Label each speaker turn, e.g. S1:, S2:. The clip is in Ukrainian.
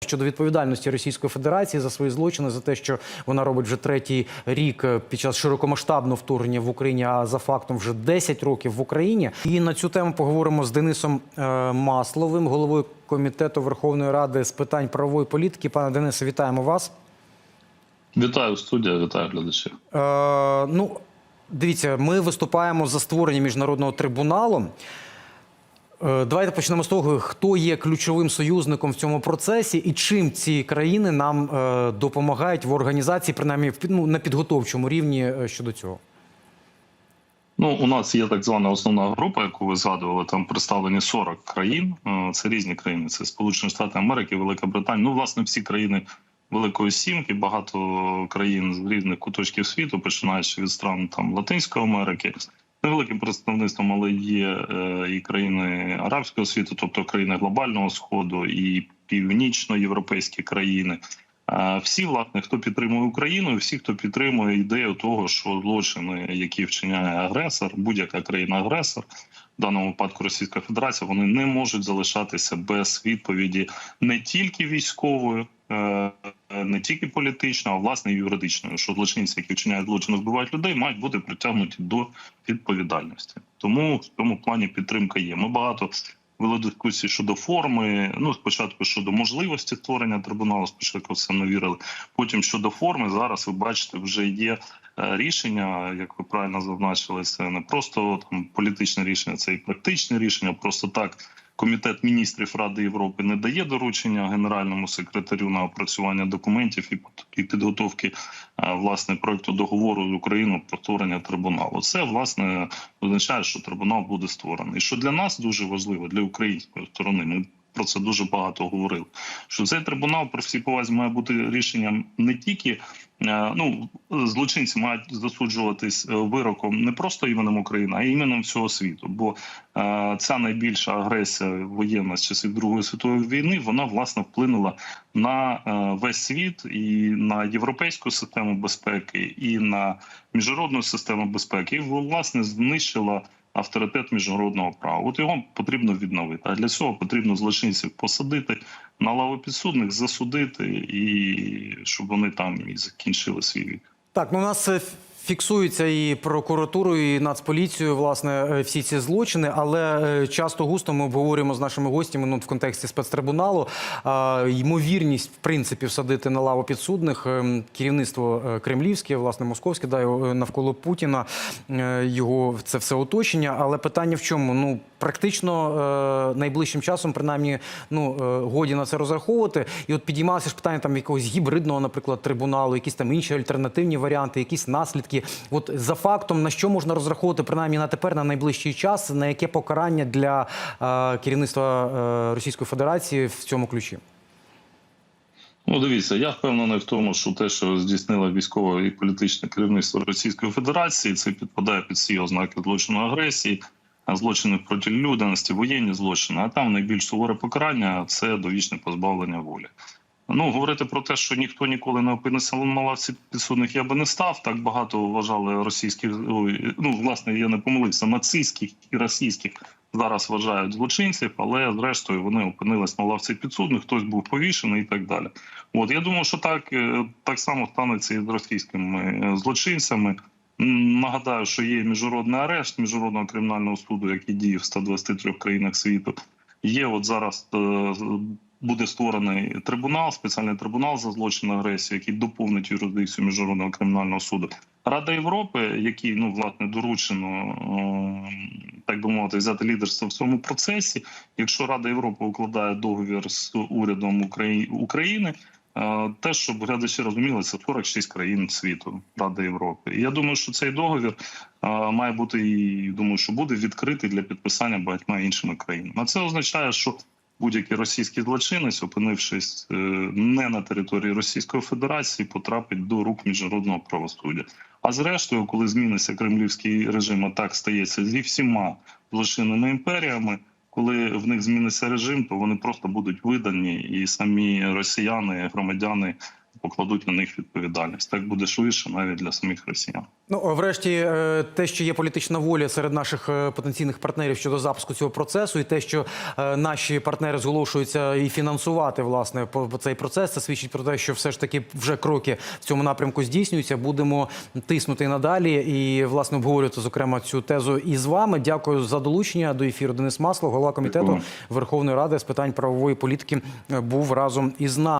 S1: Щодо відповідальності Російської Федерації за свої злочини, за те, що вона робить вже третій рік е, під час широкомасштабного вторгнення в Україні, а за фактом вже 10 років в Україні. І на цю тему поговоримо з Денисом е, Масловим, головою комітету Верховної Ради з питань правової політики. Пане Денисе, вітаємо вас.
S2: Вітаю студія, вітаю глядачів.
S1: Е, ну, дивіться, ми виступаємо за створення міжнародного трибуналу. Е, Давайте почнемо з того, хто є ключовим союзником в цьому процесі і чим ці країни нам е, допомагають в організації, принаймні ну, на підготовчому рівні е, щодо цього.
S2: Ну, у нас є так звана основна група, яку ви згадували. Там представлені 40 країн. Це різні країни. Це Сполучені Штати Америки, Велика Британія. Ну, власне, всі країни Великої Сімки, багато країн з різних куточків світу, починаючи від стран там Латинської Америки. Невеликим представництвом, але є е, і країни арабського світу, тобто країни глобального сходу, і північноєвропейські країни. Е, Всі, власне, хто підтримує Україну, всі, хто підтримує ідею того, що злочини, які вчиняє агресор, будь-яка країна-агресор, в даному випадку Російська Федерація, вони не можуть залишатися без відповіді не тільки військової, е, не тільки політичної, а власне і юридичної. Що злочинці, які вчиняють злочини, вбивають людей, мають бути притягнуті до відповідальності. Тому в цьому плані підтримка є. Ми багато вели дискусії щодо форми. Ну спочатку щодо можливості створення трибуналу, спочатку в це не вірили. Потім щодо форми, зараз ви бачите, вже є е, рішення, як ви правильно зазначили, це не просто там політичне рішення, це і практичне рішення. Просто так. Комітет міністрів Ради Європи не дає доручення генеральному секретарю на опрацювання документів і підготовки е, власне проекту договору з Україною про створення трибуналу. Це власне означає, що трибунал буде створений. Що для нас дуже важливо для української сторони. Ми про це дуже багато говорили. Що цей трибунал при всій повазі має бути рішенням не тільки. е, Ну, злочинці мають засуджуватись е, вироком не просто іменем України, а іменем всього світу. Бо е, ця найбільша агресія воєнна з часів Другої світової війни вона власне вплинула на весь світ і на європейську систему безпеки, і на міжнародну систему безпеки, і власне знищила авторитет міжнародного права. От його потрібно відновити. А для цього потрібно злочинців посадити на лаву підсудних, засудити і щоб вони там і закінчили свій вік.
S1: Так, ну у нас е, фіксуються і прокуратурою, і нацполіцією, власне, е, всі ці злочини, але е, часто густо ми обговорюємо з нашими гостями ну, в контексті спецтрибуналу ймовірність, в принципі, всадити на лаву підсудних е, керівництво е, кремлівське, власне, московське, да, навколо Путіна, його це все оточення. Але питання в чому? Ну, практично е, найближчим часом, принаймні, ну е, годі на це розраховувати. І от підіймалося ж питання там якогось гібридного, наприклад, трибуналу, якісь там інші альтернативні варіанти, якісь наслідки. От за фактом на що можна розраховувати, принаймні на тепер, на найближчий час, на яке покарання для е, керівництва е, Російської Федерації в цьому ключі?
S2: Ну, дивіться, я впевнений в тому, що те, що здійснило військове і політичне керівництво Російської Федерації, це підпадає під всі ознаки злочину агресії, злочини проти людяності, воєнні злочини. А там найбільш суворе покарання це довічне позбавлення волі. Ну, говорити про те, що ніхто ніколи не опинився на лавці підсудних, я би не став. Так багато вважали російських, ну власне, я не помилився, нацистських і російських зараз вважають злочинців, але зрештою вони опинились на лавці підсудних, хтось був повішений і так далі. От я думаю, що так, е, так само станеться і з російськими е, злочинцями. Нагадаю, що є міжнародний арешт міжнародного кримінального суду, який діє в 123 країнах світу. Є от зараз е, буде створений трибунал, спеціальний трибунал за злочин агресії, який доповнить юрисдикцію міжнародного кримінального суду. Рада Європи, якій ну власне доручено так би мовити, взяти лідерство в цьому процесі. Якщо Рада Європи укладає договір з урядом України. Е, Те, щоб глядачі розуміли, це 46 країн світу Ради Європи. І я думаю, що цей договір е, має бути і думаю, що буде відкритий для підписання багатьма іншими країнами. А це означає, що будь-який російський злочинець, опинившись е, не на території Російської Федерації, потрапить до рук міжнародного правосуддя. А зрештою, коли зміниться кремлівський режим, а так стається зі всіма злочинними імперіями. Коли в них зміниться режим, то вони просто будуть видані, і самі росіяни, громадяни покладуть на них відповідальність. Так буде швидше навіть для самих росіян.
S1: Ну, врешті, е, те, що є політична воля серед наших е, потенційних партнерів щодо запуску цього процесу, і те, що е, наші партнери зголошуються і фінансувати власне цей процес, це свідчить про те, що все ж таки вже кроки в цьому напрямку здійснюються. Будемо тиснути надалі і власне обговорювати зокрема цю тезу і з вами. Дякую за долучення до ефіру. Денис Масло, голова комітету. Верховної Ради з питань правової політики, був разом із нами.